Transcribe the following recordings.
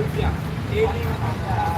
Itu.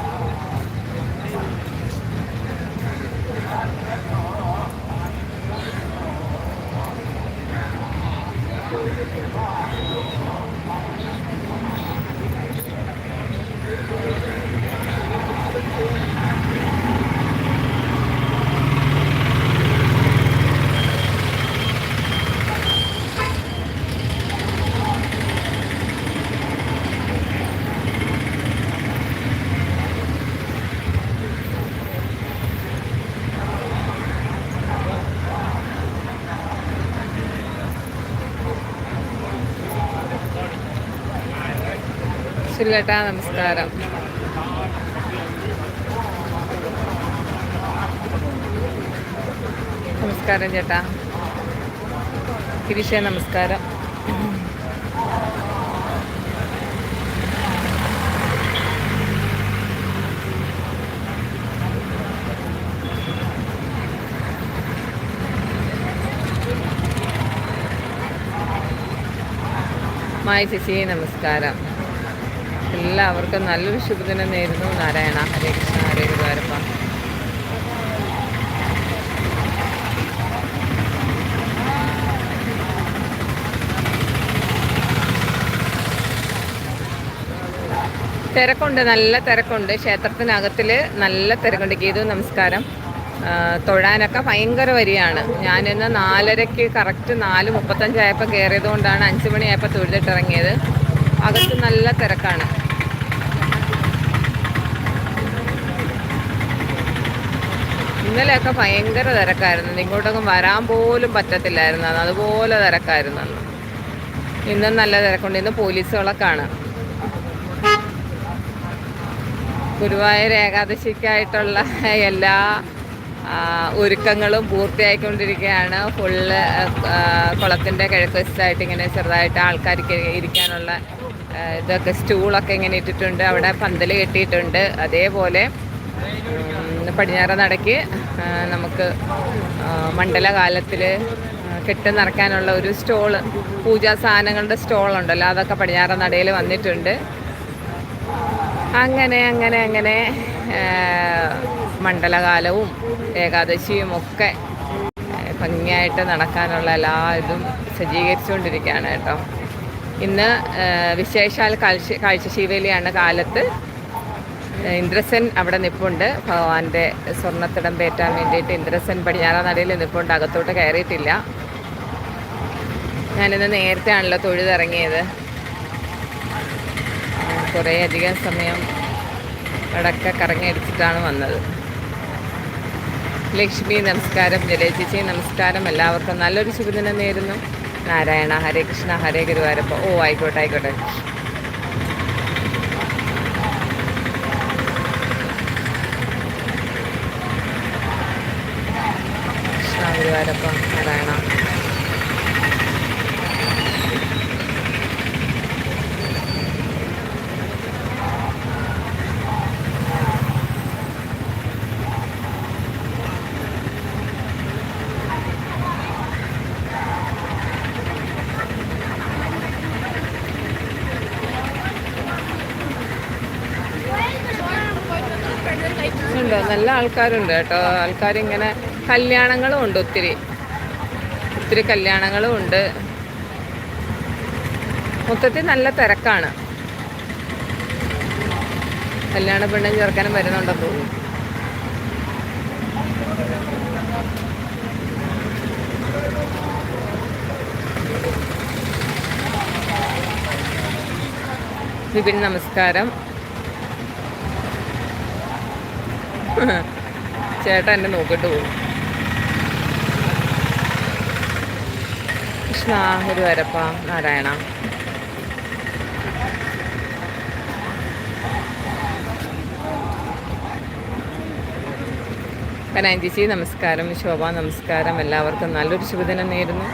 ശരി ചേട്ടാ നമസ്കാരം. നമസ്കാരം ചേട്ടാ. ഗിരീഷേ നമസ്കാരം. മായ ചേച്ചി നമസ്കാരം. എല്ലാവർക്കും നല്ലൊരു ശുഭദിനം നേരുന്നു. നാരായണ ഹരേ കൃഷ്ണ ഹരേ ഗുരുവാരപ്പ തിരക്കുണ്ട് നല്ല തിരക്കുണ്ട്. ക്ഷേത്രത്തിനകത്തിൽ നല്ല തിരക്കുണ്ട്. ഗീതു നമസ്കാരം. തൊഴാനൊക്കെ ഭയങ്കര വരിയാണ് ഞാനിന്ന് നാലരയ്ക്ക് കറക്റ്റ് നാല് മുപ്പത്തഞ്ചായപ്പോൾ കയറിയത് കൊണ്ടാണ് അഞ്ച് മണിയായപ്പോൾ തൊഴുതിട്ടിറങ്ങിയത്. അകത്ത് നല്ല തിരക്കാണ്. ഇന്നലെയൊക്കെ ഭയങ്കര തിരക്കായിരുന്നു. ഇങ്ങോട്ടൊന്നും വരാൻ പോലും പറ്റത്തില്ലായിരുന്നു. അന്ന് അതുപോലെ തിരക്കായിരുന്നു അന്ന്. ഇന്നും നല്ല തിരക്കുണ്ട്. ഇന്ന് പോലീസുകളൊക്കെ ആണ് ഗുരുവായൂർ ഏകാദശിക്കായിട്ടുള്ള എല്ലാ ഒരുക്കങ്ങളും പൂർത്തിയായിക്കൊണ്ടിരിക്കുകയാണ്. ഫുള്ള് കുളത്തിന്റെ കിഴക്ക് വശത്തായിട്ട് ഇങ്ങനെ ചെറുതായിട്ട് ആൾക്കാർക്ക് ഇരിക്കാനുള്ള ഇതൊക്കെ സ്റ്റൂളൊക്കെ ഇങ്ങനെ ഇട്ടിട്ടുണ്ട്. അവിടെ പന്തൽ കെട്ടിയിട്ടുണ്ട്. അതേപോലെ പടിഞ്ഞാറ നടക്ക് നമുക്ക് മണ്ഡലകാലത്തിൽ കെട്ട് നിറക്കാനുള്ള ഒരു സ്റ്റോൾ പൂജാ സാധനങ്ങളുടെ സ്റ്റോളുണ്ടല്ലോ അതൊക്കെ പടിഞ്ഞാറ നടയിൽ വന്നിട്ടുണ്ട്. അങ്ങനെ അങ്ങനെ അങ്ങനെ മണ്ഡലകാലവും ഏകാദശിയും ഒക്കെ ഭംഗിയായിട്ട് നടക്കാനുള്ള എല്ലാ ഇതും സജ്ജീകരിച്ചുകൊണ്ടിരിക്കുകയാണ് കേട്ടോ. ഇന്ന് വിശേഷാൽ കാഴ്ച കാഴ്ചശീവേലിയാണ് കാലത്ത്. ഇന്ദ്രസൻ അവിടെ നിപ്പുണ്ട്. ഭഗവാന്റെ സ്വർണത്തിടം പേറ്റാൻ വേണ്ടിയിട്ട് ഇന്ദ്രസൻ പടിഞ്ഞാറ നടയിൽ നിപ്പുണ്ട്. അകത്തോട്ട് കയറിയിട്ടില്ല. ഞാനിന്ന് നേരത്തെ ആണല്ലോ തൊഴുതിറങ്ങിയത് കുറേ അധികം സമയം അടക്ക കറങ്ങി അടിച്ചിട്ടാണ് വന്നത്. ലക്ഷ്മി നമസ്കാരം. ജലേജിച്ചി നമസ്കാരം. എല്ലാവർക്കും നല്ലൊരു ശുഭദിനം നേരുന്നു. നാരായണ ഹരേ കൃഷ്ണ ഹരേ ഗുരുവാരപ്പ ഓ ആയിക്കോട്ടെ ആയിക്കോട്ടെ. കൃഷ്ണ അതാണ് നല്ല ആൾക്കാരുണ്ട് കേട്ടോ. ആൾക്കാരിങ്ങനെ കല്യാണങ്ങളും ഉണ്ട് ഒത്തിരി. ഒത്തിരി കല്യാണങ്ങളും ഉണ്ട്. മൊത്തത്തിൽ നല്ല തിരക്കാണ്. കല്യാണ പെണ്ണും ചേർക്കാനും വരുന്നുണ്ടെന്ന് തോന്നുന്നു. വിപിൻ നമസ്കാരം. ചേട്ടൻ എന്നെ നോക്കിട്ട് പോകും കൃഷ്ണ ഒരു വരപ്പ നാരായണ. കനാഞ്ചിച്ചി നമസ്കാരം. ശോഭ നമസ്കാരം. എല്ലാവർക്കും നല്ലൊരു ശുഭദിനം നേരുന്നു.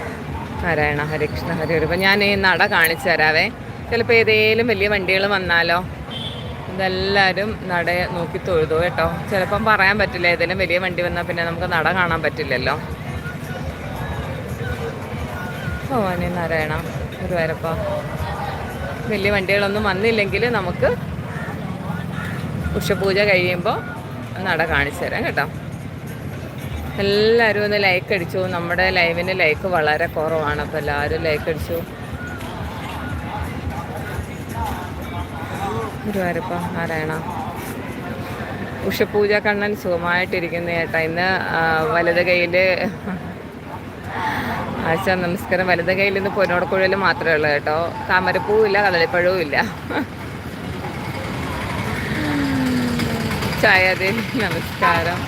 നാരായണ ഹരികൃഷ്ണ ഒരു ഞാൻ ഈ നട കാണിച്ചു തരാവേ. ചിലപ്പോൾ ഏതേലും വലിയ വണ്ടികൾ വന്നാലോ ഇതെല്ലാവരും നട നോക്കി തൊഴുതു കേട്ടോ. ചിലപ്പം പറയാൻ പറ്റില്ല ഏതെങ്കിലും വലിയ വണ്ടി വന്നാൽ പിന്നെ നമുക്ക് നട കാണാൻ പറ്റില്ലല്ലോ. ഭവാനി നാരായണ ഗുരുവായൂരപ്പ. വലിയ വണ്ടികളൊന്നും വന്നില്ലെങ്കിൽ നമുക്ക് ഉഷപൂജ കഴിയുമ്പോൾ നട കാണിച്ചു തരാം കേട്ടോ. എല്ലാവരും ഒന്ന് ലൈക്ക് അടിച്ചു. നമ്മുടെ ലൈവിന് ലൈക്ക് വളരെ കുറവാണ്. അപ്പോൾ എല്ലാവരും ലൈക്ക് അടിച്ചു. ഗുരുവായൂരപ്പ നാരായണ. ഉഷപൂജ കണ്ണൻ സുഖമായിട്ടിരിക്കുന്ന ചേട്ടാ ഇന്ന് വലത് കയ്യിൽ ആഴ്ച നമസ്കാരം. വലത് കയ്യിൽ നിന്ന് പൊന്നോടക്കുഴൽ മാത്രമേ ഉള്ളൂ കേട്ടോ. താമരപ്പൂവും ഇല്ല കടലിപ്പഴവും ഇല്ല. ഛായാദേവി നമസ്കാരം.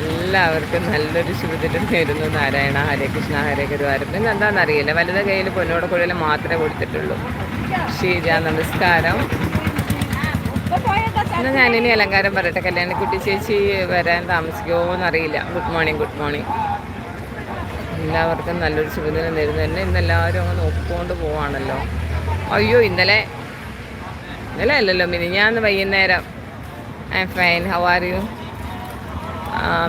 എല്ലാവർക്കും നല്ലൊരു ശുഭദിനം നേരുന്നു. നാരായണ ഹരേ കൃഷ്ണ ഹരേ ഗുരുവായൂരപ്പൻ ഇന്ന് എന്താണെന്നറിയില്ല വലുത കയ്യിൽ പൊന്നോടക്കുഴൽ മാത്രമേ കൊടുത്തിട്ടുള്ളൂ. ഷീജ നമസ്കാരം. എന്നാൽ ഞാനിനി അലങ്കാരം പറയട്ടെ. കല്യാണിക്കുട്ടി ചേച്ചി വരാൻ താമസിക്കുമോ എന്നറിയില്ല ഗുഡ് മോർണിംഗ് ഗുഡ് മോർണിംഗ്. എല്ലാവർക്കും നല്ലൊരു ശുഭദിനം നേരുന്നു തന്നെ ഇന്ന് എല്ലാവരും അങ്ങ് നോക്കിക്കൊണ്ട് പോവാണല്ലോ. അയ്യോ ഇന്നലെ ഇന്നലെ അല്ലല്ലോ മിനിഞ്ഞാന്ന് വൈകുന്നേരം. I fine how are you?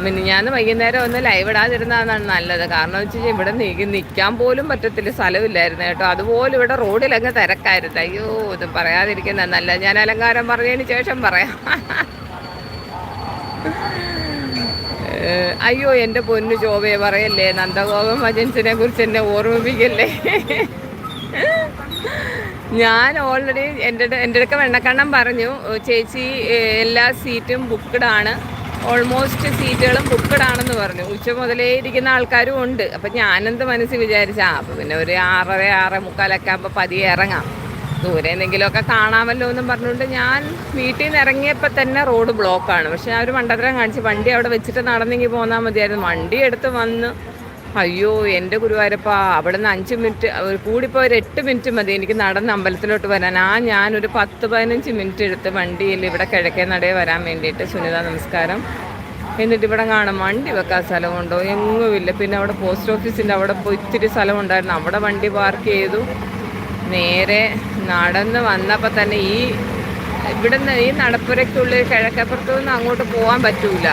മിനിഞ്ഞാന്ന് വൈകുന്നേരം ഒന്ന് ലൈവ് ഇടാതിരുന്നതാണ് നല്ലത്. കാരണം വെച്ച് കഴിഞ്ഞാൽ ഇവിടെ നീക്കി നിൽക്കാൻ പോലും പറ്റത്തില്ല സ്ഥലമില്ലായിരുന്നു കേട്ടോ. അതുപോലെ ഇവിടെ റോഡിലങ്ങ് തിരക്കായിരുന്നു. അയ്യോ ഇത് പറയാതിരിക്കുന്ന നല്ല ഞാൻ അലങ്കാരം പറഞ്ഞതിന് ശേഷം പറയാം. അയ്യോ എന്റെ പൊന്നു ചോവയെ പറയല്ലേ? നന്ദഗോപം മജൻസിനെ കുറിച്ച് എന്നെ ഓർമ്മിപ്പിക്കല്ലേ? ഞാൻ ഓൾറെഡി എന്റെ എന്റെ അടുക്ക വെണ്ണക്കണ്ണം പറഞ്ഞു. ചേച്ചി എല്ലാ സീറ്റും ബുക്ക്ഡ് ആണ്. ഓൾമോസ്റ്റ് സീറ്റുകളും ബുക്ക്ഡ് ആണെന്ന് പറഞ്ഞു. ഉച്ച മുതലേ ഇരിക്കുന്ന ആൾക്കാരും ഉണ്ട്. അപ്പം ഞാനെന്ത് മനസ്സിൽ വിചാരിച്ചാ അപ്പം പിന്നെ ഒരു ആറര ആറ് മുക്കാലൊക്കെ ആകുമ്പോൾ പതിയെ ഇറങ്ങാം. ദൂരെ എന്തെങ്കിലുമൊക്കെ കാണാമല്ലോ എന്നും പറഞ്ഞുകൊണ്ട് ഞാൻ വീട്ടിൽ നിന്ന് ഇറങ്ങിയപ്പോൾ തന്നെ റോഡ് ബ്ലോക്കാണ് പക്ഷെ ആ ഒരു മണ്ടത്തരം കാണിച്ച് വണ്ടി അവിടെ വെച്ചിട്ട് നടന്നെങ്കിൽ പോന്നാൽ മതിയായിരുന്നു. വണ്ടി എടുത്ത് വന്ന് അയ്യോ എന്റെ ഗുരുവായൂരപ്പ അവിടെ നിന്ന് അഞ്ച് മിനിറ്റ് കൂടിപ്പോൾ ഒരു എട്ട് മിനിറ്റ് മതി എനിക്ക് നടന്ന് അമ്പലത്തിലോട്ട് വരാൻ. ആ ഞാനൊരു പത്ത് പതിനഞ്ച് മിനിറ്റ് എടുത്ത് വണ്ടിയിൽ ഇവിടെ കിഴക്കേ നടയെ വരാൻ വേണ്ടിയിട്ട് സുനിത നമസ്കാരം. എന്നിട്ട് ഇവിടെ കാണും വണ്ടി വെക്കാൻ സ്ഥലമുണ്ടോ? എങ്ങുമില്ല പിന്നെ അവിടെ പോസ്റ്റ് ഓഫീസിന്റെ അവിടെ പോയി ഇത്തിരി സ്ഥലമുണ്ടായിരുന്നു. അവിടെ വണ്ടി പാർക്ക് ചെയ്തു. നേരെ നടന്ന് വന്നപ്പോൾ തന്നെ ഈ ഇവിടുന്ന് ഈ നടപ്പുരയ്ക്കുള്ളിൽ കിഴക്കപ്പുറത്തു നിന്ന് അങ്ങോട്ട് പോകാൻ പറ്റൂല.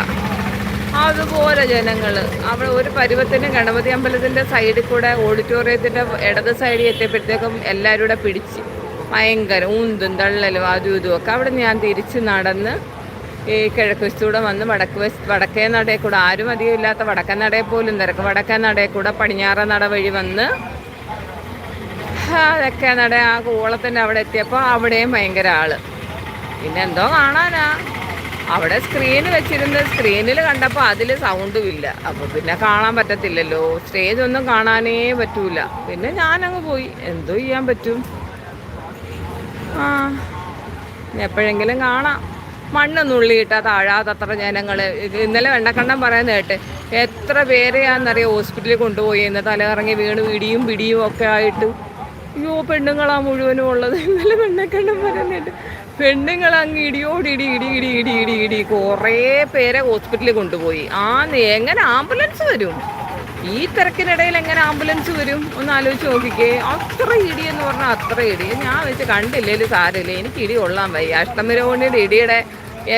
അതുപോലെ ജനങ്ങൾ അവിടെ ഒരു പരുവത്തിന് ഗണപതി അമ്പലത്തിന്റെ സൈഡിൽ കൂടെ ഓഡിറ്റോറിയത്തിന്റെ ഇടത് സൈഡിൽ എത്തിയപ്പോഴത്തേക്കും എല്ലാവരും കൂടെ പിടിച്ച്. ഭയങ്കര ഊന്തും തള്ളലും അതും ഇതും ഒക്കെ. അവിടെ ഞാൻ തിരിച്ച് നടന്ന് ഈ കിഴക്ക് വശത്തൂടെ വന്ന് വടക്ക് വശ വടക്കേ നടയിൽ കൂടെ ആരും അധികം ഇല്ലാത്ത വടക്കൻ നടയിൽ പോലും തിരക്ക്. വടക്കൻ നടയിൽ കൂടെ പടിഞ്ഞാറ നട വഴി വന്ന് അതൊക്കെ നട ആ കൂളത്തിന്റെ അവിടെ എത്തിയപ്പോൾ അവിടെയും ഭയങ്കര ആൾ. പിന്നെ എന്തോ കാണാനാ. അവിടെ സ്ക്രീൻ വെച്ചിരുന്ന സ്ക്രീനിൽ കണ്ടപ്പോൾ അതിൽ സൗണ്ടും ഇല്ല. അപ്പോൾ പിന്നെ കാണാൻ പറ്റത്തില്ലല്ലോ. സ്റ്റേജ് ഒന്നും കാണാനേ പറ്റൂല. പിന്നെ ഞാനങ്ങ് പോയി. എന്തോ ചെയ്യാൻ പറ്റും. ആ എപ്പോഴെങ്കിലും കാണാം. മണ്ണ് നുള്ളിയിട്ടാ താഴാത്തത്ര ജനങ്ങൾ ഇന്നലെ വെണ്ടക്കണ്ണം പറയുന്നത് കേട്ടെ. എത്ര പേരെയാണെന്നറിയാം ഹോസ്പിറ്റലിൽ കൊണ്ടുപോയി. എന്ന് തലകറങ്ങി വീണ് ഇടിയും പിടിയും ഒക്കെ ആയിട്ട്. അയ്യോ പെണ്ണുങ്ങളാ മുഴുവനും ഉള്ളത്. ഇന്നലെ പെണ്ണക്കണ്ണം പറഞ്ഞിട്ട് പെണ്ണുങ്ങൾ അങ്ങ് ഇടിയോടി ഇടി ഇടി ഇടി ഇടി ഇടി കുറേ പേരെ ഹോസ്പിറ്റലിൽ കൊണ്ടുപോയി. ആ എങ്ങനെ ആംബുലൻസ് വരും? ഈ തിരക്കിനിടയിൽ എങ്ങനെ ആംബുലൻസ് വരും? ഒന്ന് ആലോചിച്ച് നോക്കിക്കേ. അത്ര ഇടി എന്ന് പറഞ്ഞാൽ അത്ര ഇടി. ഞാൻ വെച്ച് കണ്ടില്ലേലും സാരമില്ല? എനിക്ക് ഇടി കൊള്ളാൻ വയ്യ. അഷ്ടമിരോണിയുടെ ഇടിയുടെ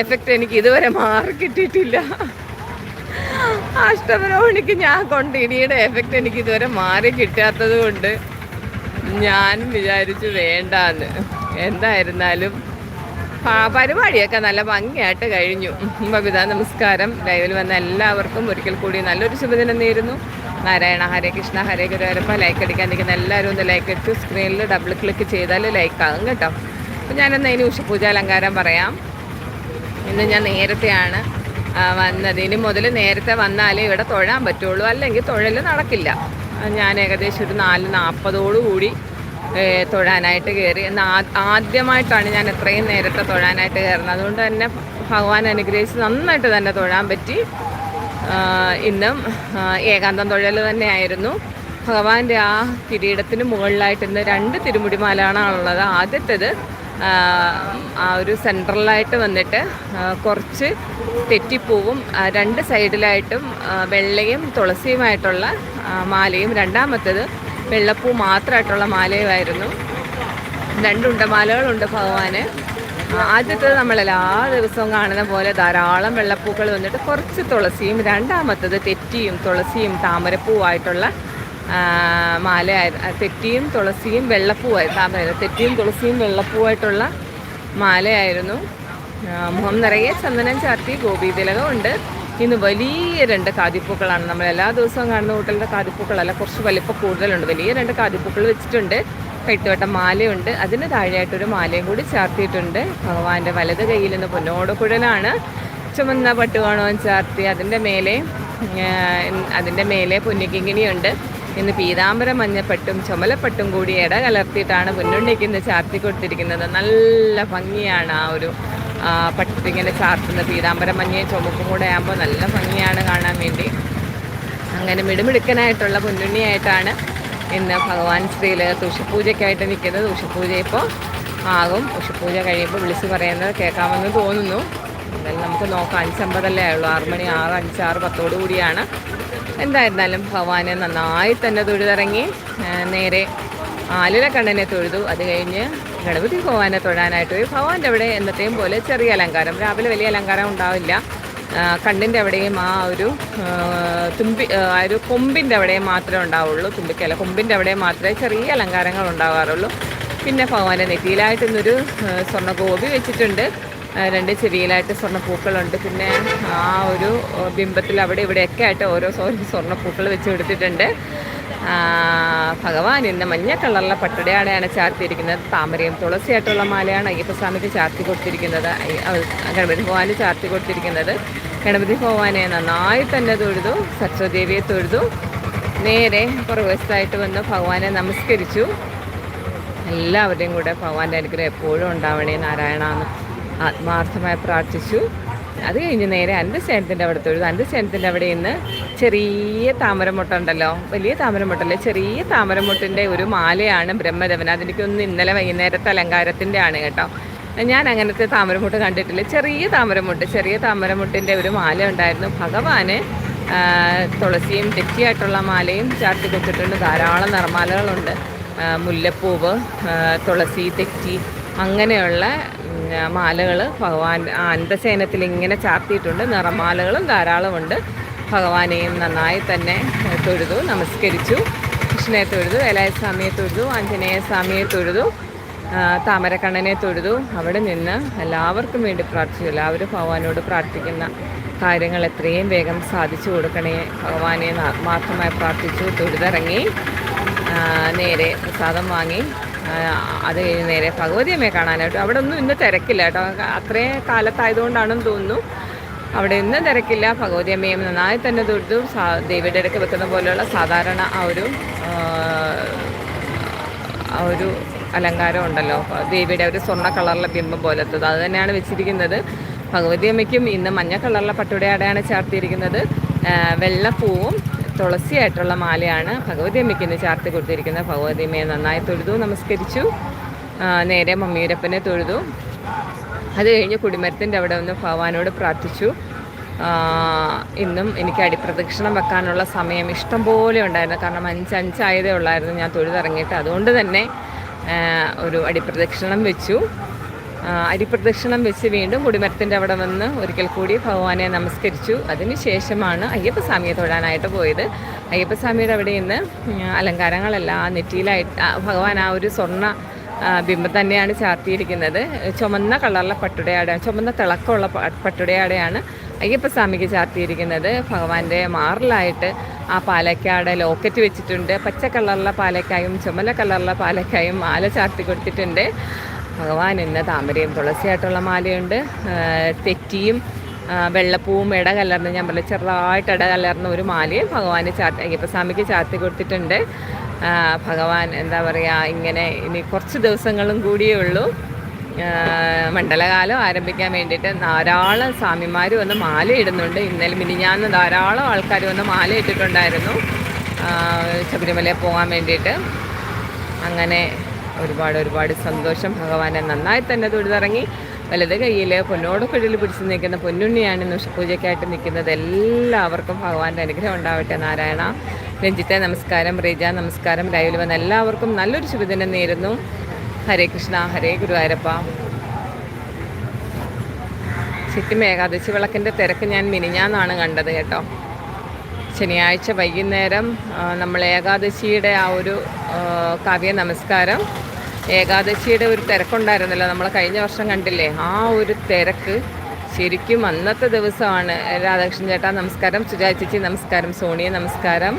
എഫക്റ്റ് എനിക്ക് ഇതുവരെ മാറി കിട്ടിയിട്ടില്ല. അഷ്ടമിരോണിക്ക് ഞാൻ കൊണ്ട് ഇടിയുടെ എഫക്റ്റ് എനിക്ക് ഇതുവരെ മാറി കിട്ടാത്തത് കൊണ്ട് ഞാൻ വിചാരിച്ചു വേണ്ടാന്ന്. എന്തായിരുന്നാലും പരിപാടിയൊക്കെ നല്ല ഭംഗിയായിട്ട് കഴിഞ്ഞു. ബബിത നമസ്കാരം. ലൈവിൽ വന്ന എല്ലാവർക്കും ഒരിക്കൽ കൂടി നല്ലൊരു ശുഭദിനം നേരുന്നു. നാരായണ ഹരേ കൃഷ്ണ ഹരേ ഗുരുവരപ്പ. ലൈക്ക് അടിക്കാൻ നിൽക്കുന്ന എല്ലാവരും ഒന്ന് ലൈക്ക് അടിച്ചു സ്ക്രീനിൽ ഡബിൾ ക്ലിക്ക് ചെയ്താൽ ലൈക്ക് ആകും കേട്ടോ. അപ്പം ഞാനൊന്ന് അതിന് ഉഷപൂജ അലങ്കാരം പറയാം. ഇന്ന് ഞാൻ നേരത്തെയാണ് വന്നത്. ഇനി മുതൽ നേരത്തെ വന്നാലേ ഇവിടെ തൊഴാൻ പറ്റുള്ളൂ. അല്ലെങ്കിൽ തൊഴൽ നടക്കില്ല. ഞാൻ ഏകദേശം ഒരു നാല് നാൽപ്പതോടുകൂടി തൊഴാനായിട്ട് കയറി. എന്നാൽ ആദ്യമായിട്ടാണ് ഞാൻ എത്രയും നേരത്തെ തൊഴാനായിട്ട് കയറുന്നത്. അതുകൊണ്ട് തന്നെ ഭഗവാൻ അനുഗ്രഹിച്ച് നന്നായിട്ട് തന്നെ തൊഴാൻ പറ്റി. ഇന്നും ഏകാന്തം തൊഴൽ തന്നെയായിരുന്നു. ഭഗവാന്റെ ആ കിരീടത്തിന് മുകളിലായിട്ട് ഇന്ന് രണ്ട് തിരുമുടിമാലാണ് ഉള്ളത് ആദ്യത്തേത് ആ, ഒരു സെൻട്രലായിട്ട് വന്നിട്ട് കുറച്ച് തെറ്റിപ്പൂവും രണ്ട് സൈഡിലായിട്ടും വെള്ളയും തുളസിയുമായിട്ടുള്ള മാലയും. രണ്ടാമത്തേത് വെള്ളപ്പൂ മാത്രമായിട്ടുള്ള മാലയുമായിരുന്നു. രണ്ടുണ്ട മാലകളുണ്ട് ഭഗവാന്. ആദ്യത്തെ നമ്മൾ എല്ലാ ദിവസവും കാണുന്ന പോലെ ധാരാളം വെള്ളപ്പൂക്കൾ വന്നിട്ട് കുറച്ച് തുളസിയും രണ്ടാമത്തേത് തെറ്റിയും തുളസിയും താമരപ്പൂവായിട്ടുള്ള മാലയായിരുന്നു തെറ്റിയും തുളസിയും വെള്ളപ്പൂവായിരുന്നു താമര തെറ്റിയും തുളസിയും വെള്ളപ്പൂവായിട്ടുള്ള മാലയായിരുന്നു. മുഖം നിറയെ ചന്ദനം ചാർത്തി ഗോപി തിലകമുണ്ട് ഇന്ന് വലിയ രണ്ട് കാതിപ്പൂക്കളാണ്. നമ്മൾ എല്ലാ ദിവസവും കാണുന്ന കൂട്ടലിന്റെ കാതിപ്പൂക്കളല്ല കുറച്ച് വലിപ്പം കൂടുതലുണ്ട്. വലിയ രണ്ട് കാതിപ്പൂക്കൾ വെച്ചിട്ടുണ്ട്. കെട്ടുവട്ട മാലയുണ്ട്. അതിന് താഴെയായിട്ടൊരു മാലയും കൂടി ചാർത്തിയിട്ടുണ്ട്. ഭഗവാന്റെ വലത് കയ്യിൽ നിന്ന് പൊന്നോടക്കുഴലാണ് ചുമന്ന പട്ടുകോണവും ചാർത്തി അതിന്റെ മേലെ അതിന്റെ മേലെ പൊന്നിക്കിങ്ങിണിയുണ്ട് ഇന്ന് പീതാംബര മഞ്ഞപ്പട്ടും ചുമലപ്പട്ടും കൂടി ഇട കലർത്തിയിട്ടാണ് പൊന്നുണ്ണിക്ക് ഇന്ന് ചാർത്തി കൊടുത്തിരിക്കുന്നത്. നല്ല ഭംഗിയാണ് ആ ഒരു പട്ടിങ്ങനെ ചാർത്തുന്ന പീതാംബര മഞ്ഞയും ചുമക്കും കൂടെ ആകുമ്പോൾ നല്ല ഭംഗിയാണ് കാണാൻ വേണ്ടി. അങ്ങനെ മിടുമിടുക്കനായിട്ടുള്ള പൊന്നുണ്ണിയായിട്ടാണ് ഇന്ന് ഭഗവാൻ ശ്രീലകത്ത് ഉഷപൂജയ്ക്കായിട്ട് നിൽക്കുന്നത് ഉഷപൂജ ഇപ്പോൾ ആകും. ഉഷപൂജ കഴിയുമ്പോൾ വിളിച്ച് പറയുന്നത് കേൾക്കാമെന്ന് തോന്നുന്നു. എന്തായാലും നമുക്ക് നോക്കാം. അഞ്ചമ്പതല്ലേ ഉള്ളൂ. ആറ് മണി ആറ് അഞ്ചാറ് പത്തോടു കൂടിയാണ്. എന്തായിരുന്നാലും ഭവാന് നന്നായി തന്നെ തൊഴുതിറങ്ങി നേരെ ആലിര കണ്ണനെ തൊഴുതു. അത് കഴിഞ്ഞ് ഗണപതി ഭവാനെ തൊഴാനായിട്ട് പോയി. ഭവാന്റെ അവിടെ എന്നത്തെയും പോലെ ചെറിയ അലങ്കാരം. രാവിലെ വലിയ അലങ്കാരം ഉണ്ടാവില്ല. കണ്ണിന്റെ അവിടെയും ആ ഒരു തുമ്പി ആ ഒരു കൊമ്പിന്റെ അവിടെയും മാത്രമേ ഉണ്ടാവുള്ളൂ. തുമ്പിക്കല്ല കൊമ്പിന്റെ അവിടെ മാത്രമേ ചെറിയ അലങ്കാരങ്ങൾ ഉണ്ടാകാറുള്ളൂ പിന്നെ ഭഗവാന്റെ നെറ്റിയിലായിട്ട് ഇന്നൊരു ആ, സ്വർണ ഗോപി വെച്ചിട്ടുണ്ട്. രണ്ട് ചെവിയിലായിട്ട് സ്വർണപ്പൂക്കളുണ്ട്. പിന്നെ ആ ഒരു ബിംബത്തിൽ അവിടെ ഇവിടെയൊക്കെ ആയിട്ട് ഓരോ സ്വർണപ്പൂക്കൾ വെച്ച് കൊടുത്തിട്ടുണ്ട് ഭഗവാൻ ഇന്ന് മഞ്ഞ കളറിലെ പട്ടുടയാടെയാണ് ചാർത്തിയിരിക്കുന്നത്. താമരയും തുളസിയായിട്ടുള്ള മാലയാണ് അയ്യപ്പസ്വാമിക്ക് ചാർത്തി കൊടുത്തിരിക്കുന്നത്. ഗണപതി ഭഗവാന് ചാർത്തി കൊടുത്തിരിക്കുന്നത്. ഗണപതി ഭഗവാനെ നന്നായി തന്നെ തൊഴുതു സരസ്വദേവിയെ തൊഴുതു. നേരെ പുറകുവശത്തായിട്ട് വന്ന് ഭഗവാനെ നമസ്കരിച്ചു. എല്ലാവരുടെയും കൂടെ ഭഗവാന്റെ അനുഗ്രഹം എപ്പോഴും ഉണ്ടാവണേ നാരായണ ആത്മാർത്ഥമായി പ്രാർത്ഥിച്ചു. അത് കഴിഞ്ഞ് നേരെ അന്റെ സേനത്തിന്റെ അവിടെ തൊഴുതു സേനത്തിന്റെ അവിടെ നിന്ന് ചെറിയ താമരമുട്ട ഉണ്ടല്ലോ. വലിയ താമരമുട്ടല്ലേ? ചെറിയ താമരമുട്ടിന്റെ ഒരു മാലയാണ് ബ്രഹ്മദേവൻ. അതെനിക്കൊന്ന് ഇന്നലെ വൈകുന്നേരത്തെ അലങ്കാരത്തിന്റെ ആണ് കേട്ടോ. ഞാൻ അങ്ങനത്തെ താമരമുട്ട് കണ്ടിട്ടില്ല. ചെറിയ താമരമുട്ട് ചെറിയ താമരമുട്ടിന്റെ ഒരു മാല ഉണ്ടായിരുന്നു. ഭഗവാന് തുളസിയും തെറ്റിയായിട്ടുള്ള മാലയും ചാർത്തി കൊടുത്തിട്ടുണ്ട് ധാരാളം നിറമാലകളുണ്ട്. മുല്ലപ്പൂവ് തുളസി തെറ്റി അങ്ങനെയുള്ള മാലകൾ ഭഗവാൻ അന്തസേനത്തിൽ ഇങ്ങനെ ചാർത്തിയിട്ടുണ്ട്. നിറമാലകളും ധാരാളമുണ്ട്. ഭഗവാനെയും നന്നായി തന്നെ തൊഴുതു നമസ്കരിച്ചു. കൃഷ്ണനെ തൊഴുതു വേലായ സ്വാമിയെ തൊഴുതു ആഞ്ജനേയ സ്വാമിയെ തൊഴുതു താമരക്കണ്ണനെ തൊഴുതു. അവിടെ നിന്ന് എല്ലാവർക്കും വേണ്ടി പ്രാർത്ഥിച്ചു. എല്ലാവരും ഭഗവാനോട് പ്രാർത്ഥിക്കുന്ന കാര്യങ്ങൾ എത്രയും വേഗം സാധിച്ചു കൊടുക്കണേ. ഭഗവാനെ ആത്മാർത്ഥമായി പ്രാർത്ഥിച്ചു തൊഴുതിറങ്ങി നേരെ പ്രസാദം വാങ്ങി. അത് കഴിഞ്ഞ് നേരെ ഭഗവതിയമ്മയെ കാണാനായിട്ട്. അവിടെ ഒന്നും ഇന്ന് തിരക്കില്ല കേട്ടോ. അത്രയും കാലത്തായതുകൊണ്ടാണെന്ന് തോന്നുന്നു. അവിടെ ഇന്നും തിരക്കില്ല. ഭഗവതിയമ്മയും നന്നായി തന്നെ തൊഴുതു. ദേവിയുടെ ഇടയ്ക്ക് വെക്കുന്ന പോലെയുള്ള സാധാരണ ആ ഒരു ആ, ഒരു അലങ്കാരം ഉണ്ടല്ലോ. ദേവിയുടെ ഒരു സ്വർണ കളറിലെ ബിംബം പോലത്തത്. അത് തന്നെയാണ് വെച്ചിരിക്കുന്നത്. ഭഗവതി അമ്മയ്ക്കും ഇന്ന് മഞ്ഞ കളറിലെ പട്ടുടയാടയാണ് ചേർത്തിരിക്കുന്നത്. വെള്ളപ്പൂവും തുളസിയായിട്ടുള്ള മാലയാണ് ഭഗവതി അമ്മയ്ക്ക് ഇന്ന് ചാർത്തി കൊടുത്തിരിക്കുന്നത്. ഭഗവതി അമ്മയെ നന്നായി തൊഴുതു നമസ്കരിച്ചു. നേരെ മമ്മിയൂരപ്പനെ തൊഴുതു. അത് കഴിഞ്ഞ് കുടിമരത്തിന്റെ അവിടെ ഒന്ന് ഭഗവാനോട് പ്രാർത്ഥിച്ചു. ഇന്നും എനിക്ക് അടിപ്രദക്ഷിണം വെക്കാനുള്ള സമയം ഇഷ്ടം പോലെ ഉണ്ടായിരുന്നു. കാരണം അഞ്ച് അഞ്ചായതേ ഉള്ളായിരുന്നു ഞാൻ തൊഴുതിറങ്ങിയിട്ട്. അതുകൊണ്ട് തന്നെ ഒരു അടിപ്രദക്ഷിണം വെച്ചു. ആ, അടിപ്രദക്ഷിണം വെച്ച് വീണ്ടും കുടിമരത്തിന്റെ അവിടെ വന്ന് ഒരിക്കൽ കൂടി ഭഗവാനെ നമസ്കരിച്ചു. അതിനുശേഷമാണ് അയ്യപ്പസ്വാമിയെ തൊഴാനായിട്ട് പോയത്. അയ്യപ്പസ്വാമിയുടെ അവിടെ ഇന്ന് അലങ്കാരങ്ങളെല്ലാം ആ നെറ്റിയിലായിട്ട് ഭഗവാൻ ആ ഒരു സ്വർണ ബിംബം തന്നെയാണ് ചാർത്തിയിരിക്കുന്നത്. ചുമന്ന കളറിലെ പട്ടുടയാട ചുമന്ന തിളക്കമുള്ള പട്ടുടയാടയാണ് അയ്യപ്പസ്വാമിക്ക് ചാർത്തിയിരിക്കുന്നത്. ഭഗവാന്റെ മാറിലായിട്ട് ആ പാലക്കാട് ലോക്കറ്റ് വെച്ചിട്ടുണ്ട്. പച്ച കളറിലെ പാലക്കായും ചുമല കളറിലെ പാലക്കായും മാല ചാർത്തി കൊടുത്തിട്ടുണ്ട്. ഭഗവാൻ ഇന്ന് താമരയും തുളസിയായിട്ടുള്ള മാലയുണ്ട്. തെറ്റിയും വെള്ളപ്പൂവും ഇട കലർന്ന് ഞാൻ പറഞ്ഞ ചെറുതായിട്ട് ഇട കലർന്ന ഒരു മാലയും ഭഗവാന് ചാർത്തി അയ്യപ്പസ്വാമിക്ക് ചാർത്തി കൊടുത്തിട്ടുണ്ട്. ഭഗവാൻ എന്താ പറയുക ഇങ്ങനെ ഇനി കുറച്ച് ദിവസങ്ങളും കൂടിയേ ഉള്ളൂ. മണ്ഡലകാലം ആരംഭിക്കാൻ വേണ്ടിയിട്ട് ധാരാളം സ്വാമിമാർ വന്ന് മാല ഇടുന്നുണ്ട്. ഇന്നലെ മിനിഞ്ഞാന്ന് ധാരാളം ആൾക്കാർ വന്ന് മാല ഇട്ടിട്ടുണ്ടായിരുന്നു. ശബരിമലയിൽ പോകാൻ വേണ്ടിയിട്ട്. അങ്ങനെ ഒരുപാട് ഒരുപാട് സന്തോഷം. ഭഗവാനെ നന്നായി തന്നെ തൊഴുതിറങ്ങി. വലത് കയ്യിൽ പൊന്നോട് കുഴലിൽ പിടിച്ച് നിൽക്കുന്ന പൊന്നുണ്ണിയാണ് ഇന്ന് ഉഷപൂജയ്ക്കായിട്ട് നിൽക്കുന്നത് എല്ലാവർക്കും ഭഗവാന്റെ അനുഗ്രഹം ഉണ്ടാവട്ടെ. നാരായണ രഞ്ജിത്തെ നമസ്കാരം റീജ നമസ്കാരം. ലൈവിൽ വന്ന എല്ലാവർക്കും നല്ലൊരു ശുഭദിനം നേരുന്നു. ഹരേ കൃഷ്ണ ഹരേ ഗുരുവായൂരപ്പ. ചുറ്റും ഏകാദശി വിളക്കിന്റെ തിരക്ക് ഞാൻ മിനിഞ്ഞാന്നാണ് കണ്ടത് കേട്ടോ. ശനിയാഴ്ച വൈകുന്നേരം നമ്മൾ ഏകാദശിയുടെ ആ ഒരു കാവ്യ നമസ്കാരം. ഏകാദശിയുടെ ഒരു തിരക്കുണ്ടായിരുന്നല്ലോ നമ്മൾ കഴിഞ്ഞ വർഷം കണ്ടില്ലേ? ആ ഒരു തിരക്ക് ശരിക്കും അന്നത്തെ ദിവസമാണ്. രാധാകൃഷ്ണൻ ചേട്ടാ നമസ്കാരം സുജാ ചേച്ചി നമസ്കാരം സോണിയ നമസ്കാരം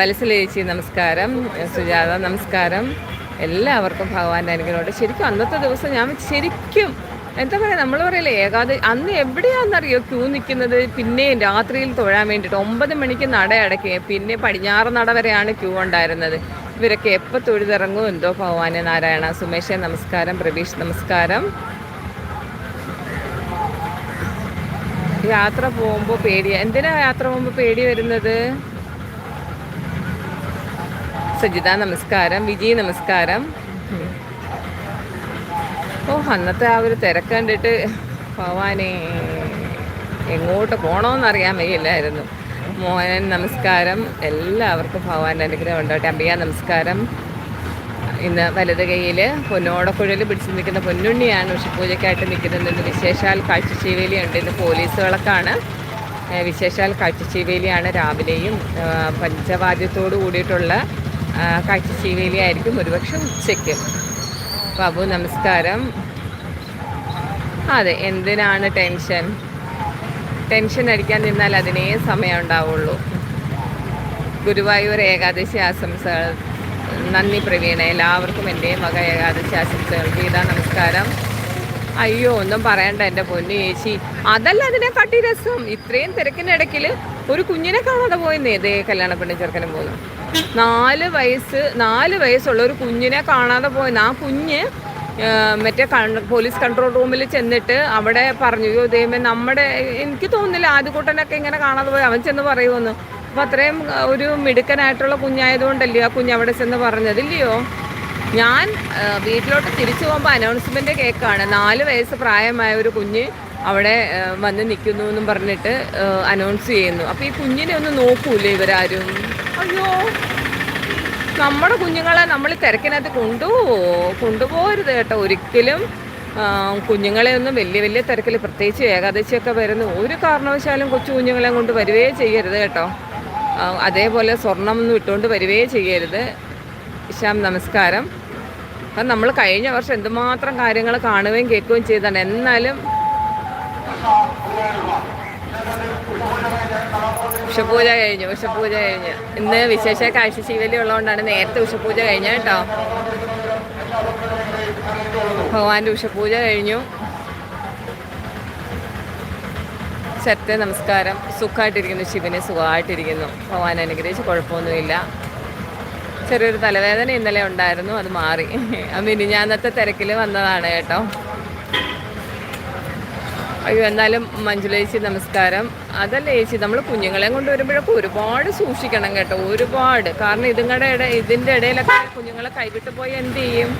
വലസല ചേച്ചി നമസ്കാരം സുജാത നമസ്കാരം. എല്ലാവർക്കും ഭഗവാന്റെ അനുഗ്രഹമുണ്ട് ശരിക്കും അന്നത്തെ ദിവസം ഞാൻ ശരിക്കും എന്താ പറയുക നമ്മൾ പറയില്ലേ ഏകാദ അന്ന് എവിടെയാണെന്നറിയോ ക്യൂ നിൽക്കുന്നത് പിന്നെയും രാത്രിയിൽ തൊഴാൻ വേണ്ടിയിട്ട് ഒമ്പത് മണിക്ക് നട അടയ്ക്കുക പിന്നെ പടിഞ്ഞാറ് നട വരെയാണ് ക്യൂ ഉണ്ടായിരുന്നത്. ഇവരൊക്കെ എപ്പോൾ തൊഴുതിറങ്ങും? എന്തോ ഭഗവാനെ നാരായണ സുമേഷ നമസ്കാരം പ്രവീഷ് നമസ്കാരം. യാത്ര പോകുമ്പോൾ പേടി എന്തിനാ യാത്ര പോകുമ്പോൾ പേടി വരുന്നത്? സജിത നമസ്കാരം. വിജി നമസ്കാരം. ഓ അന്നത്തെ ആ ഒരു തിരക്ക് കണ്ടിട്ട് ഭവാനെ എങ്ങോട്ട് പോകണമെന്നറിയാൻ വയ്യില്ലായിരുന്നു. മോഹനൻ നമസ്കാരം. എല്ലാവർക്കും ഭഗവാന്റെ അനുഗ്രഹം ഉണ്ടാവട്ടെ അമ്പിക നമസ്കാരം. ഇന്ന് വലത് കൈയിൽ പൊന്നോടക്കുഴൽ പിടിച്ച് നിൽക്കുന്ന പൊന്നുണ്ണിയാണ്. ഉഷപൂജയ്ക്കായിട്ട് നിൽക്കുന്നത് ഇന്ന് വിശേഷാൽ കാഴ്ചച്ചീവേലിയുണ്ട് ഇന്ന് പോലീസ് വിളക്കാണ്. വിശേഷാൽ കാഴ്ചശീവേലിയാണ് രാവിലെയും പഞ്ചവാദ്യത്തോടു കൂടിയിട്ടുള്ള കാഴ്ചശീവേലിയായിരിക്കും ഒരുപക്ഷെ ഉച്ചയ്ക്ക്. ബാബു നമസ്കാരം. അതെ എന്തിനാണ് ടെൻഷൻ? ടെൻഷൻ അടിക്കാൻ നിന്നാൽ അതിനേ സമയം ഉണ്ടാവുള്ളൂ ഗുരുവായൂർ ഏകാദശി ആശംസകൾ. നന്ദി പ്രവീണ എല്ലാവർക്കും എന്റെ മക ഏകാദശി ആശംസകൾ ഗീത നമസ്കാരം. അയ്യോ ഒന്നും പറയണ്ട എന്റെ പൊന്നു ചേച്ചി. അതല്ല അതിനെ കട്ടി രസം. ഇത്രയും തിരക്കിനിടയ്ക്കിൽ ഒരു കുഞ്ഞിനെ കാണാതെ പോയി. നേതേ കല്യാണ പെണ്ണു ചെറുക്കനും പോന്നു. നാല് വയസ്സ് നാല് വയസ്സുള്ള ഒരു കുഞ്ഞിനെ കാണാതെ പോയെന്ന്. ആ കുഞ്ഞ് മറ്റേ പോലീസ് കൺട്രോൾ റൂമിൽ ചെന്നിട്ട് അവിടെ പറഞ്ഞു "അയ്യോ ദൈവമേ നമ്മുടെ എനിക്ക് തോന്നുന്നില്ല ആദ്യക്കൂട്ടനൊക്കെ ഇങ്ങനെ കാണാതെ പോയി. അവൻ ചെന്ന് പറയുമെന്ന്. അപ്പം അത്രയും ഒരു മിടുക്കനായിട്ടുള്ള കുഞ്ഞായതുകൊണ്ടല്ലേ ആ കുഞ്ഞ് അവിടെ ചെന്ന് പറഞ്ഞത് ഇല്ലയോ? ഞാൻ വീട്ടിലോട്ട് തിരിച്ചു പോകുമ്പോൾ അനൗൺസ്മെന്റ് കേൾക്കാണ് നാല് വയസ്സ് പ്രായമായ ഒരു കുഞ്ഞ് അവിടെ വന്ന് നിൽക്കുന്നു എന്നും പറഞ്ഞിട്ട് അനൗൺസ് ചെയ്യുന്നു. അപ്പോൾ ഈ കുഞ്ഞിനെ ഒന്ന് നോക്കൂലേ ഇവരാരും? അയ്യോ. നമ്മുടെ കുഞ്ഞുങ്ങളെ നമ്മൾ തിരക്കിനകത്ത് കൊണ്ടുപോവോ കൊണ്ടുപോകരുത് കേട്ടോ. ഒരിക്കലും കുഞ്ഞുങ്ങളെ ഒന്നും വലിയ വലിയ തിരക്കിൽ പ്രത്യേകിച്ച് ഏകാദശിയൊക്കെ വരുന്ന ഒരു കാരണവശാലും കൊച്ചു കുഞ്ഞുങ്ങളെ കൊണ്ട് വരുവേ ചെയ്യരുത് കേട്ടോ. അതേപോലെ സ്വർണം ഒന്നും ഇട്ടുകൊണ്ട് വരുവേ ചെയ്യരുത്. ഇഷാം നമസ്കാരം. അപ്പം നമ്മൾ കഴിഞ്ഞ വർഷം എന്തുമാത്രം കാര്യങ്ങൾ കാണുകയും കേൾക്കുകയും ചെയ്താണ് എന്നാലും ഉഷപൂജ കഴിഞ്ഞു ഉഷപൂജ കഴിഞ്ഞു. ഇന്ന് വിശേഷ കാഴ്ച ശീവലി ഉള്ളതുകൊണ്ടാണ് നേരത്തെ ഉഷപൂജ കഴിഞ്ഞ കേട്ടോ. ഭഗവാന്റെ ഉഷപൂജ കഴിഞ്ഞു. ശരത്തെ നമസ്കാരം. സുഖമായിട്ടിരിക്കുന്നു ശിവന് സുഖമായിട്ടിരിക്കുന്നു ഭഗവാൻ അനുഗ്രഹിച്ച് കുഴപ്പമൊന്നുമില്ല. ചെറിയൊരു തലവേദന ഇന്നലെ ഉണ്ടായിരുന്നു അത് മാറി. മിനിഞ്ഞാന്നത്തെ തിരക്കിൽ വന്നതാണ് കേട്ടോ. അയ്യോ എന്നാലും മഞ്ജുല ചേച്ചി നമസ്കാരം. അതല്ല ചേച്ചി നമ്മൾ കുഞ്ഞുങ്ങളെ കൊണ്ട് വരുമ്പോഴൊക്കെ ഒരുപാട് സൂക്ഷിക്കണം കേട്ടോ ഒരുപാട്. കാരണം ഇതുങ്ങളുടെ ഇട ഇതിന്റെ ഇടയിലൊക്കെ കുഞ്ഞുങ്ങളെ കൈവിട്ട് പോയി എന്ത് ചെയ്യും?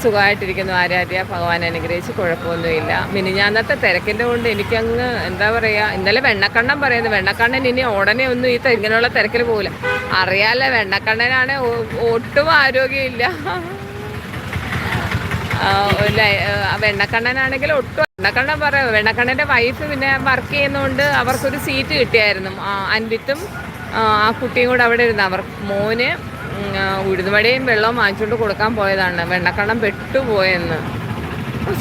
സുഖമായിട്ടിരിക്കുന്നു ആരാധ്യ ഭഗവാൻ അനുഗ്രഹിച്ച് കുഴപ്പമൊന്നുമില്ല. മിനിഞ്ഞാന്നത്തെ തിരക്കിന്റെ കൊണ്ട് എനിക്കങ്ങ് എന്താ പറയുക ഇന്നലെ വെണ്ണക്കണ്ണൻ പറയുന്നത് വെണ്ണക്കണ്ണൻ ഇനി ഉടനെ ഒന്നും ഈ ഇങ്ങനെയുള്ള തിരക്കിൽ പോകില്ല അറിയാലോ വെണ്ണക്കണ്ണനാണ് ഒട്ടും ആരോഗ്യമില്ല. വെണ്ണക്കണ്ണനാണെങ്കിൽ ഒട്ടും വെണ്ണക്കണ്ണൻ പറയാം വെണ്ണക്കണ്ണന്റെ വൈഫ് പിന്നെ വർക്ക് ചെയ്യുന്നതുകൊണ്ട് അവർക്കൊരു സീറ്റ് കിട്ടിയായിരുന്നു. അൻവിത്തും ആ, കുട്ടിയും കൂടെ അവിടെ ഇരുന്ന് അവർ മോന് ഉഴുതുവടയും വെള്ളവും വാങ്ങിച്ചുകൊണ്ട് കൊടുക്കാൻ പോയതാണ്. വെണ്ണക്കണ്ണം പെട്ടുപോയെന്ന്.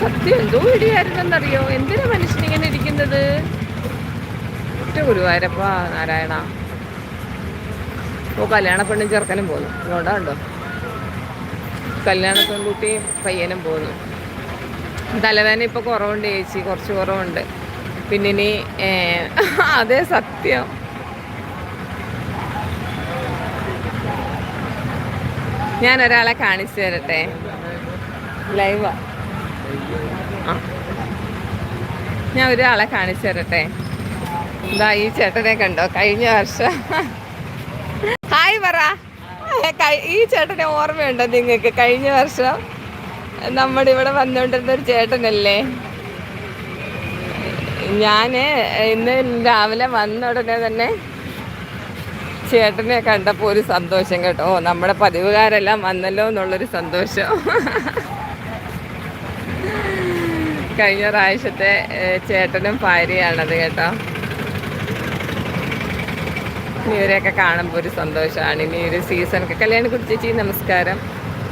സത്യം എന്തോ ഇടിയായിരുന്നെന്നറിയോ? എന്തിനാ മനുഷ്യനിങ്ങനെ ഇരിക്കുന്നത്? ഒറ്റ ഗുരുവായൂരപ്പ നാരായണ. ഓ കല്യാണ പെണ്ണും ചെറുക്കനും പോന്നു. അതുകൊണ്ടാണ്ടോ കല്യാണ പെൺകുട്ടിയും പയ്യനും പോന്നു. തലവേദന ഇപ്പോൾ കുറവുണ്ട് ചേച്ചി കുറച്ച് കുറവുണ്ട്. പിന്നെ ഇനി അതേ സത്യം. ഞാൻ ഒരാളെ കാണിച്ചു തരട്ടെ? ലൈവാ. ആ. ഞാൻ ഒരാളെ കാണിച്ചു തരട്ടെ? ഇതാ ഈ ചേട്ടനെ കണ്ടോ? കഴിഞ്ഞ വർഷം. ഹായ് പറ. ഈ ചേട്ടനെ ഓർമ്മയുണ്ടോ നിങ്ങൾക്ക്? കഴിഞ്ഞ വർഷം നമ്മുടെ ഇവിടെ വന്നുകൊണ്ടിരുന്ന ഒരു ചേട്ടനല്ലേ? ഞാൻ ഇന്ന് രാവിലെ വന്ന ഉടനെ തന്നെ ചേട്ടനെ കണ്ടപ്പോൾ ഒരു സന്തോഷം കേട്ടോ. നമ്മുടെ പതിവുകാരെല്ലാം വന്നല്ലോ എന്നുള്ളൊരു സന്തോഷം. കഴിഞ്ഞ പ്രാവശ്യത്തെ ചേട്ടനും ഭാര്യയാണത് കേട്ടോ. ഇവരെയൊക്കെ കാണുമ്പോൾ ഒരു സന്തോഷമാണ് ഇനി ഒരു സീസൺ കല്യാണ കുടിച്ചേച്ചി നമസ്കാരം.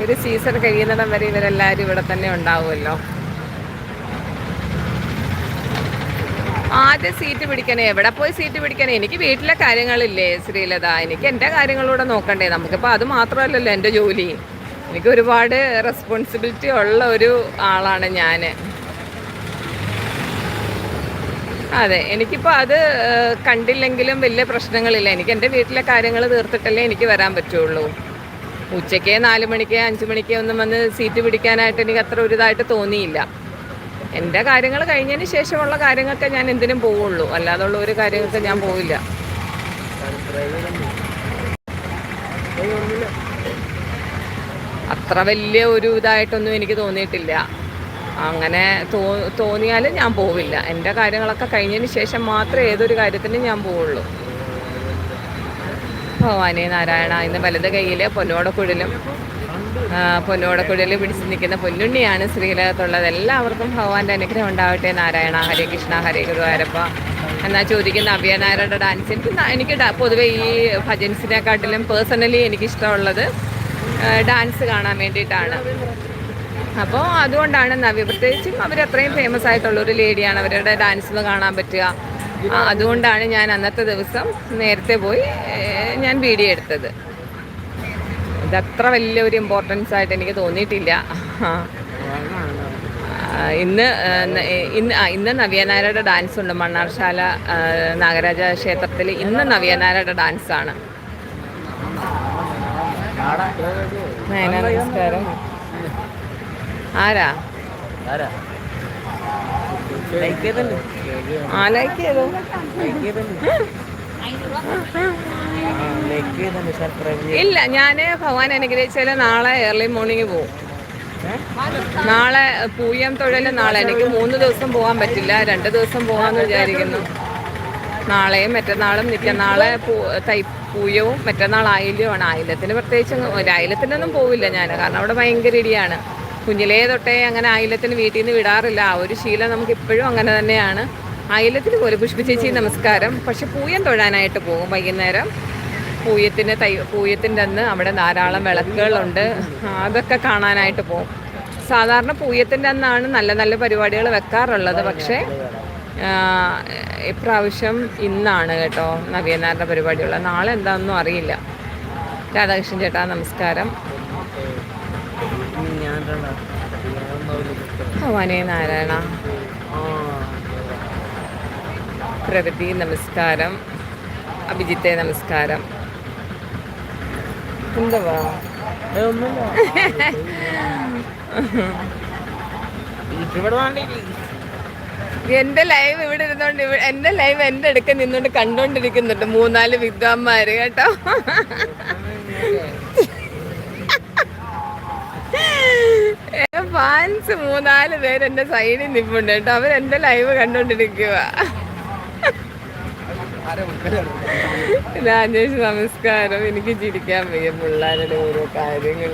ഒരു സീസൺ കഴിയുന്നിടം വരെ ഇവരെല്ലാവരും ഇവിടെ തന്നെ ഉണ്ടാവുമല്ലോ. ആദ്യം സീറ്റ് പിടിക്കണേ എവിടെ പോയി സീറ്റ് പിടിക്കണേ? എനിക്ക് വീട്ടിലെ കാര്യങ്ങളില്ലേ ശ്രീലത? എനിക്ക് എന്റെ കാര്യങ്ങളൂടെ നോക്കണ്ടേ. നമുക്കിപ്പോൾ അത് മാത്രമല്ലല്ലോ എന്റെ ജോലി. എനിക്ക് ഒരുപാട് റെസ്പോൺസിബിലിറ്റി ഉള്ള ഒരു ആളാണ് ഞാൻ അതെ എനിക്കിപ്പോൾ അത് കണ്ടില്ലെങ്കിലും വലിയ പ്രശ്നങ്ങളില്ല. എനിക്ക് എന്റെ വീട്ടിലെ കാര്യങ്ങൾ തീർത്തിട്ടല്ലേ എനിക്ക് വരാൻ പറ്റുള്ളൂ. ഉച്ചയ്ക്ക് നാല് മണിക്ക് അഞ്ച് മണിക്ക് ഒന്നും വന്ന് സീറ്റ് പിടിക്കാനായിട്ട് എനിക്ക് അത്ര ഒരു ഇതായിട്ട് തോന്നിയില്ല. എന്റെ കാര്യങ്ങൾ കഴിഞ്ഞതിന് ശേഷമുള്ള കാര്യങ്ങൾക്ക് ഞാൻ എന്തിനും പോവുള്ളൂ. അല്ലാതുള്ള ഒരു കാര്യങ്ങൾക്ക് ഞാൻ പോവില്ല. അത്ര വലിയ ഒരു ഇതായിട്ടൊന്നും എനിക്ക് തോന്നിയിട്ടില്ല. അങ്ങനെ തോ തോന്നിയാലും ഞാൻ പോവില്ല. എന്റെ കാര്യങ്ങളൊക്കെ കഴിഞ്ഞതിന് ശേഷം മാത്രമേ ഏതൊരു കാര്യത്തിനും ഞാൻ പോവുള്ളൂ. ഭവാനി നാരായണ ഇന്ന് വലത് കൈയിൽ പൊന്നോടക്കുഴലും പൊന്നോടക്കുഴലിൽ പിടിച്ച് നിൽക്കുന്ന പൊന്നുണ്ണിയാണ് ശ്രീലകത്തുള്ളത്. എല്ലാവർക്കും ഭഗവാന്റെ അനുഗ്രഹം ഉണ്ടാവട്ടെ. നാരായണ ഹരേ കൃഷ്ണ ഹരേ ഗുരുവായൂരപ്പ. എന്നാൽ ചോദിക്കുന്ന അഭിയനായരുടെ ഡാൻസ്. എനിക്ക് എനിക്ക് പൊതുവെ ഈ ഭജൻസിനെക്കാട്ടിലും പേഴ്സണലി എനിക്കിഷ്ടമുള്ളത് ഡാൻസ് കാണാൻ വേണ്ടിയിട്ടാണ്. അപ്പോൾ അതുകൊണ്ടാണ് നവ്യ പ്രത്യേകിച്ചും അവർ അത്രയും ഫേമസ് ആയിട്ടുള്ള ഒരു ലേഡിയാണ് അവരുടെ ഡാൻസ് കാണാൻ പറ്റുക അതുകൊണ്ടാണ് ഞാൻ അന്നത്തെ ദിവസം നേരത്തെ പോയി ഞാൻ വീഡിയോ എടുത്തത് ഇതത്ര വലിയൊരു ഇമ്പോർട്ടൻസ് ആയിട്ട് എനിക്ക് തോന്നിയിട്ടില്ല ഇന്ന് ഇന്ന് ഇന്ന് നവ്യനായരുടെ ഡാൻസ് ഉണ്ട് മണ്ണാർശാല നാഗരാജ ക്ഷേത്രത്തിൽ ഇന്ന് നവ്യനായരുടെ ഡാൻസാണ് നമസ്കാരം ആരാ? ആ ലൈക്ക് ചെയ്തു? ഇല്ല ഞാൻ ഭഗവാൻ അനുഗ്രഹിച്ചാൽ നാളെ ഏർലി മോർണിംഗ് പോവും. നാളെ പൂയം തൊഴിൽ നാളെ. എനിക്ക് മൂന്ന് ദിവസം പോകാൻ പറ്റില്ല. രണ്ട് ദിവസം പോകാമെന്ന് വിചാരിക്കുന്നു. നാളെയും മറ്റന്നാളും നിൽക്കനാളെ നാളെ തൈ പൂയവും മറ്റന്നാൾ ആയില്യമാണ് ആയില്യത്തിന് പ്രത്യേകിച്ച് ആയില്യത്തിനൊന്നും പോവില്ല ഞാൻ കാരണം അവിടെ ഭയങ്കര ഇടിയാണ്. കുഞ്ഞിലേ തൊട്ടേ അങ്ങനെ ആയിലത്തിന് വീട്ടിൽ നിന്ന് വിടാറില്ല. ആ ഒരു ശീലം നമുക്ക് ഇപ്പോഴും അങ്ങനെ തന്നെയാണ്. ആയിലത്തിന് പോലെ പുഷ്പ ചേച്ചി നമസ്കാരം. പക്ഷെ പൂയം തൊഴാനായിട്ട് പോകും വൈകുന്നേരം. പൂയത്തിന് തൈ പൂയത്തിന്റെ അന്ന് അവിടെ ധാരാളം വിളക്കുകളുണ്ട്. അതൊക്കെ കാണാനായിട്ട് പോകും. സാധാരണ പൂയത്തിന്റെ അന്നാണ് നല്ല നല്ല പരിപാടികൾ വെക്കാറുള്ളത്. പക്ഷേ ഇപ്രാവശ്യം ഇന്നാണ് കേട്ടോ നവ്യനാരുടെ പരിപാടിയുള്ള നാളെ എന്താണെന്നും അറിയില്ല. രാധാകൃഷ്ണൻ ചേട്ടാ നമസ്കാരം. ഭവാനി നാരായണ. പ്രകൃതി നമസ്കാരം. അഭിജിത്തെ നമസ്കാരം. എന്തുവാ? എന്റെ ലൈവ് ഇവിടെ ഇരുന്നോണ്ട് എന്റെ ലൈവ് എന്റെ അടുക്ക നിന്നോണ്ട് കണ്ടോണ്ടിരിക്കുന്നുണ്ട് മൂന്നാൽ വിദ്വാന്മാര് കേട്ടോ. ഫാൻസ് മൂന്നാൽ പേര് എന്റെ സൈഡിൽ നിൽപ്പുണ്ട് കേട്ടോ. അവർ എന്റെ ലൈവ് കണ്ടോണ്ടിരിക്കുക രാജേഷ് നമസ്കാരം. എനിക്ക് ചിരിക്കാൻ വയ്യ പിള്ളേരുടെ ഓരോ കാര്യങ്ങൾ.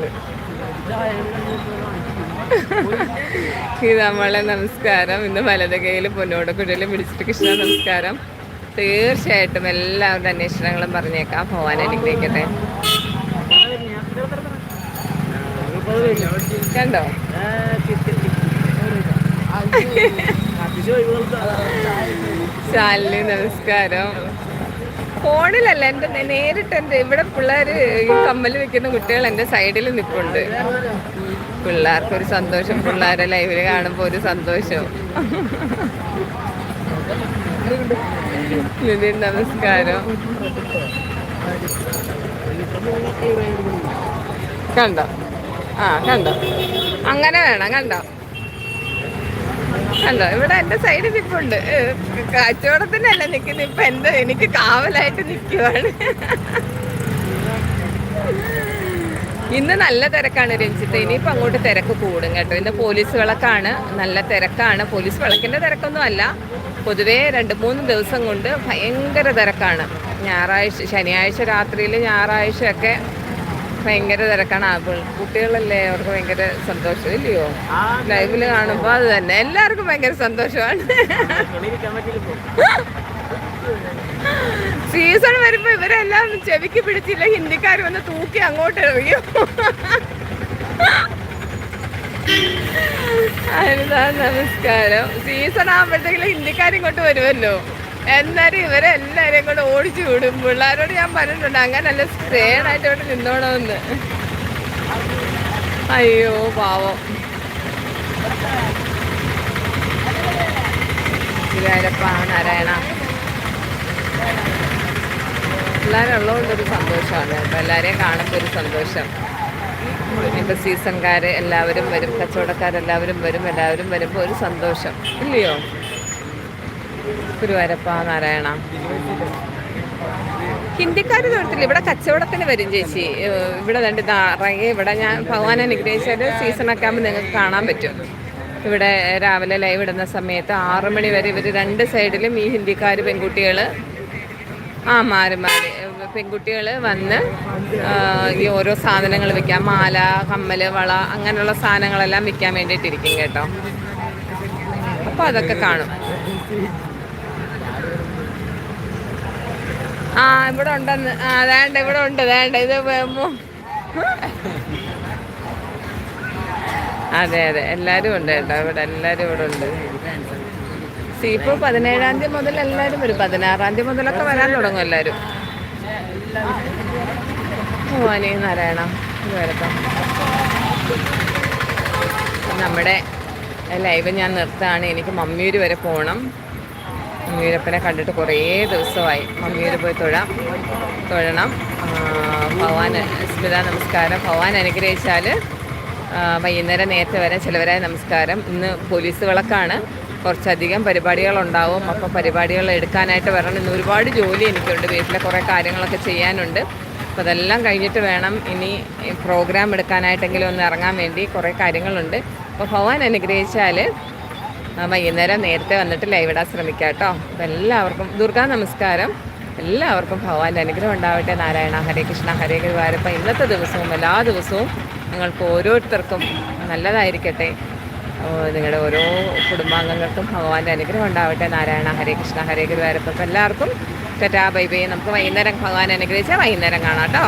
നമ്മളെ നമസ്കാരം. ഇന്ന് വലതകയിൽ കയ്യിൽ പൊന്നോട് കുഴലും പിടിച്ചിട്ട് കൃഷ്ണ നമസ്കാരം. തീർച്ചയായിട്ടും എല്ലാവരുടെ അന്വേഷണങ്ങളും പറഞ്ഞേക്കാം. ഭഗവാൻ അനുഗ്രഹിക്കട്ടെ. കണ്ടോ? ശാലിനി നമസ്കാരം. ഫോണിലല്ല എന്റെ നേരിട്ട് എന്റെ ഇവിടെ പിള്ളേർ കമ്മൽ വെക്കുന്ന കുട്ടികൾ എന്റെ സൈഡിൽ നിൽപ്പുണ്ട്. പിള്ളേർക്കൊരു സന്തോഷം. പിള്ളേരെ ലൈവിൽ കാണുമ്പോൾ ഒരു സന്തോഷം. നിതിൻ നമസ്കാരം. കണ്ടോ? ആ കണ്ടോ? അങ്ങനെ വേണം കണ്ടോ? കണ്ടോ? ഇവിടെ എന്റെ സൈഡിൽ നിൽപ്പുണ്ട് കച്ചവടത്തിനല്ല നിൽക്കുന്നത് ഇപ്പൊ എന്റെ എനിക്ക് കാവലായിട്ട് നിൽക്കുവാണ് ഇന്ന് നല്ല തിരക്കാണ് രഞ്ജിത്ത്. ഇനിയിപ്പോൾ അങ്ങോട്ട് തിരക്ക് കൂടും കേട്ടോ. ഇന്ന് പോലീസ് വിളക്കാണ്. നല്ല തിരക്കാണ്. പോലീസ് വിളക്കിന്റെ തിരക്കൊന്നും അല്ല പൊതുവേ രണ്ട് മൂന്ന് ദിവസം കൊണ്ട് ഭയങ്കര തിരക്കാണ്. ഞായറാഴ്ച ശനിയാഴ്ച രാത്രിയിൽ ഞായറാഴ്ചയൊക്കെ ഭയങ്കര തിരക്കാണ്. ആപ്പിൾ കുട്ടികളല്ലേ അവർക്ക് ഭയങ്കര സന്തോഷം ഇല്ലയോ? ലൈവിൽ കാണുമ്പോൾ അത് തന്നെ. എല്ലാവർക്കും ഭയങ്കര സന്തോഷമാണ്. സീസൺ വരുമ്പോൾ ഇവരെല്ലാം ചെവിക്ക് പിടിച്ചില്ല. ഹിന്ദിക്കാർ വന്ന് തൂക്കി അങ്ങോട്ട് എറിയും. നമസ്കാരം? സീസൺ ആകുമ്പോഴത്തേക്കും ഹിന്ദിക്കാർ ഇങ്ങോട്ട് വരുമല്ലോ. എന്നാലും ഇവരെല്ലാരെയും കൂടെ ഓടിച്ചു വിടും. പിള്ളേരോട് ഞാൻ പറഞ്ഞിട്ടുണ്ട് അങ്ങനല്ല സ്ട്രേണായിട്ട് ഇവിടെ നിന്നോണമെന്ന് അയ്യോ പാവം. ഗുരുവായൂരപ്പ നാരായണ പിള്ളേരുള്ളതുകൊണ്ടൊരു സന്തോഷമാണ്. കേട്ടോ എല്ലാവരെയും കാണുമ്പോൾ ഒരു സന്തോഷം. ഇപ്പം സീസൺകാർ എല്ലാവരും വരും കച്ചവടക്കാരെല്ലാവരും വരും എല്ലാവരും വരുമ്പോൾ ഒരു സന്തോഷം. ഇല്ലയോ? ഗുരുവായൂരപ്പ നാരായണ. ഹിന്ദിക്കാർ തൊഴത്തില്ല ഇവിടെ കച്ചവടത്തിന് വരും ചേച്ചി. ഇവിടെ രണ്ട് നിറയെ ഇവിടെ ഞാൻ ഭഗവാൻ അനുഗ്രഹിച്ചാൽ സീസണൊക്കെ ആകുമ്പോൾ നിങ്ങൾക്ക് കാണാൻ പറ്റും. ഇവിടെ രാവിലെ ലൈവ് ഇടുന്ന സമയത്ത് ആറ് മണി വരെ ഇവർ രണ്ട് സൈഡിലും ഈ ഹിന്ദിക്കാർ പെൺകുട്ടികൾ ആ മാറി മാറി പെൺകുട്ടികൾ വന്ന് ഈ ഓരോ സാധനങ്ങൾ വിൽക്കാം മാല കമ്മൽ വള അങ്ങനെയുള്ള സാധനങ്ങളെല്ലാം വിൽക്കാൻ വേണ്ടിയിട്ടിരിക്കും കേട്ടോ. അപ്പോൾ അതൊക്കെ കാണും. ആ ഇവിടെ ഉണ്ടെന്ന്. ആ വേണ്ട ഇവിടെ ഉണ്ട് വേണ്ട ഇത് അതെ അതെ. എല്ലാവരും ഉണ്ട് കേട്ടോ ഇവിടെ. എല്ലാവരും ഇവിടെ ഉണ്ട്. സീപ്പ് പതിനേഴാം തീയതി മുതൽ എല്ലാവരും വരും. പതിനാറാം തീയതി മുതലൊക്കെ വരാൻ തുടങ്ങും എല്ലാവരും ഭവാനി നാരായണ. വരക്കാം നമ്മുടെ ലൈവ് ഞാൻ നിർത്താണ്. എനിക്ക് മമ്മിയൂര് വരെ പോകണം മമ്മിയൂരപ്പനെ കണ്ടിട്ട് കുറേ ദിവസമായി. മമ്മിയൂര് പോയി തൊഴാം. തൊഴണം. ഭഗവാൻ സ്മിത നമസ്കാരം. ഭഗവാൻ അനുഗ്രഹിച്ചാൽ വൈകുന്നേരം നേരത്തെ വരെ ചിലവരായ നമസ്കാരം. ഇന്ന് പോലീസ് വിളക്കാണ്. കുറച്ചധികം പരിപാടികളുണ്ടാവും. അപ്പോൾ പരിപാടികൾ എടുക്കാനായിട്ട് വരണം. ഇന്ന് ഒരുപാട് ജോലി എനിക്കുണ്ട്. വീട്ടിലെ കുറേ കാര്യങ്ങളൊക്കെ ചെയ്യാനുണ്ട്. അപ്പോൾ അതെല്ലാം കഴിഞ്ഞിട്ട് വേണം ഇനി പ്രോഗ്രാം എടുക്കാനായിട്ടെങ്കിലും ഒന്ന് ഇറങ്ങാൻ വേണ്ടി കുറേ കാര്യങ്ങളുണ്ട്. അപ്പോൾ ഭഗവാൻ അനുഗ്രഹിച്ചാൽ വൈകുന്നേരം നേരത്തെ വന്നിട്ട് ലൈവ് ഇടാൻ ശ്രമിക്കാം കേട്ടോ. അപ്പം എല്ലാവർക്കും ദുർഗാ നമസ്കാരം. എല്ലാവർക്കും ഭഗവാന്റെ അനുഗ്രഹം ഉണ്ടാവട്ടെ. നാരായണ ഹരേ കൃഷ്ണ ഹരേ ഗുരുവായൂരപ്പ. ഇന്നത്തെ ദിവസവും എല്ലാ ദിവസവും നിങ്ങൾക്ക് ഓരോരുത്തർക്കും നല്ലതായിരിക്കട്ടെ. നിങ്ങളുടെ ഓരോ കുടുംബാംഗങ്ങൾക്കും ഭഗവാന്റെ അനുഗ്രഹം ഉണ്ടാവട്ടെ. നാരായണ ഹരേ കൃഷ്ണ ഹരേ ഗുരുവായൂരപ്പ. എല്ലാവർക്കും ടാറ്റാ ബൈ ബൈ. നമുക്ക് വൈകുന്നേരം ഭഗവാൻ അനുഗ്രഹിച്ചാൽ വൈകുന്നേരം കാണാം കേട്ടോ.